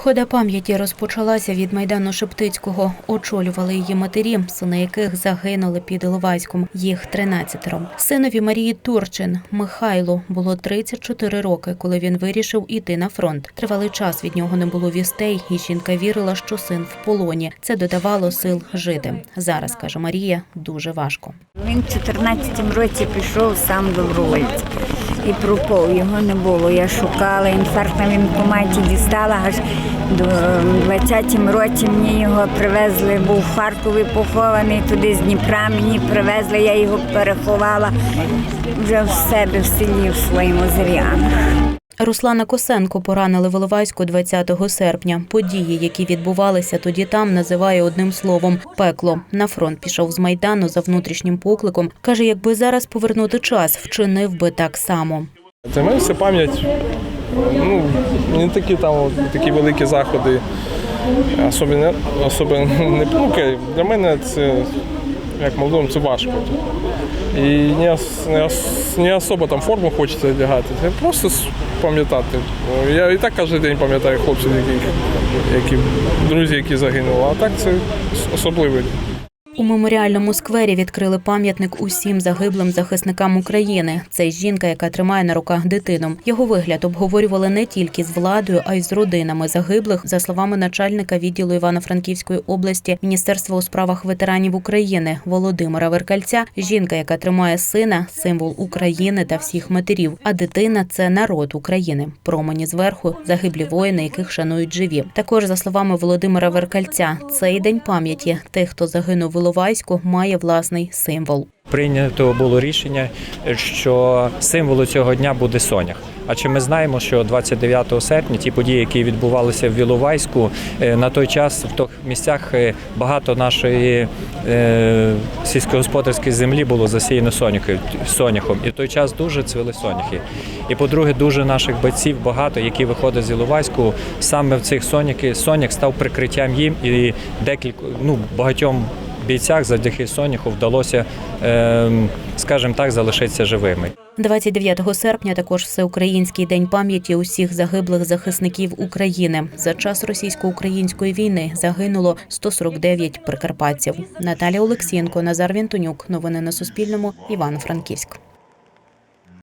Хода пам'яті розпочалася від майдану Шептицького. Очолювали її матері, сини яких загинули під Іловайськом. Їх 13 Синові Марії Турчин Михайлу було 34 роки, коли він вирішив іти на фронт. Тривалий час від нього не було вістей, і жінка вірила, що син в полоні. Це додавало сил жити. Зараз каже Марія, дуже важко. Він в 14 році пішов сам добровольцем. І пропав, його не було. Я шукала, інфаркт на вінкоматі дістала, аж до 20-м році мені його привезли, був в Харкові похований, туди з Дніпра мені привезли, я його переховала вже в себе в селі, в своєму Зрянах. Руслана Косенко поранили в Іловайську 20 серпня. Події, які відбувалися тоді там, називає одним словом пекло. На фронт пішов з майдану за внутрішнім покликом. каже, якби зараз повернути час, вчинив би так само. Для мене це пам'ять. Ну, не такі там такі великі заходи. Особливо, особливо не ну, для мене це як молодому, це важко. І не, не, не особо там форму хочеться одягати. Це просто пам'ятати. Я і так кожен день пам'ятаю хлопців, які, які друзі, які загинули. А так це особливий. У меморіальному сквері відкрили пам'ятник усім загиблим захисникам України. Це жінка, яка тримає на руках дитину. Його вигляд обговорювали не тільки з владою, а й з родинами загиблих. За словами начальника відділу Івано-Франківської області Міністерства у справах ветеранів України Володимира Веркальця. Жінка, яка тримає сина, символ України та всіх матерів. А дитина це народ України. Промені зверху загиблі воїни, яких шанують живі. Також за словами Володимира Веркальця, цей день пам'яті тих, хто загинув в Іловайську, має власний символ. Прийнято було рішення, що символом цього дня буде сонях. А чи ми знаємо, що 29 серпня ті події, які відбувалися в Іловайську, е, на той час в тих місцях е, багато нашої е, сільськогосподарської землі було засіяно соняхи- соняхом. І в той час дуже цвіли соняхи. І по-друге, дуже наших батьків багато, які виходять з Іловайську, саме в цих соняхи сонях став прикриттям їм і декілька ну багатьом бійцях завдяки Соніху вдалося, ем, скажімо так, залишитися живими. 29 серпня також всеукраїнський день пам'яті усіх загиблих захисників України. За час російсько-української війни загинуло 149 прикарпатців. Наталя Олексієнко, Назар Вінтонюк. Новини на Суспільному. Івано-Франківськ.